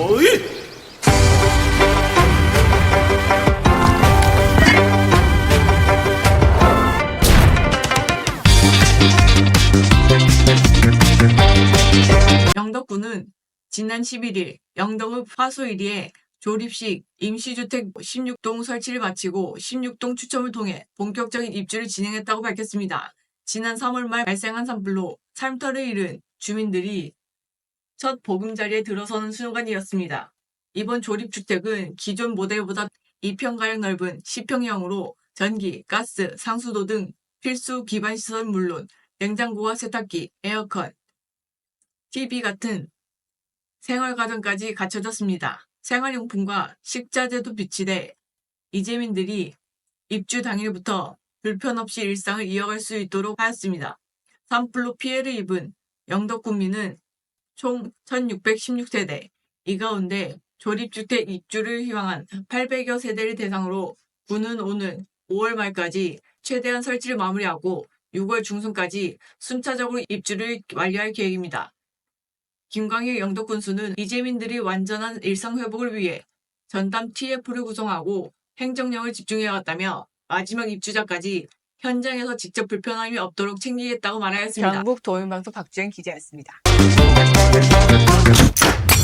어이! 영덕군은 지난 11일 영덕읍 화소일리에 조립식 임시주택 16동 설치를 마치고 16동 추첨을 통해 본격적인 입주를 진행했다고 밝혔습니다. 지난 3월 말 발생한 산불로 삶터를 잃은 주민들이 첫 보금자리에 들어서는 순간이었습니다. 이번 조립주택은 기존 모델보다 2평가량 넓은 10평형으로 전기, 가스, 상수도 등 필수 기반 시설 물론 냉장고와 세탁기, 에어컨, TV 같은 생활과정까지 갖춰졌습니다. 생활용품과 식자재도 비치돼 이재민들이 입주 당일부터 불편 없이 일상을 이어갈 수 있도록 하였습니다. 산불로 피해를 입은 영덕 군민은 총 1616세대, 이 가운데 조립주택 입주를 희망한 800여 세대를 대상으로 군은 오는 5월 말까지 최대한 설치를 마무리하고 6월 중순까지 순차적으로 입주를 완료할 계획입니다. 김광일 영덕 군수는 이재민들이 완전한 일상 회복을 위해 전담 TF를 구성하고 행정력을 집중해왔다며 마지막 입주자까지 현장에서 직접 불편함이 없도록 챙기겠다고 말하였습니다. 경북 도민방송 박주영 기자였습니다. bakın.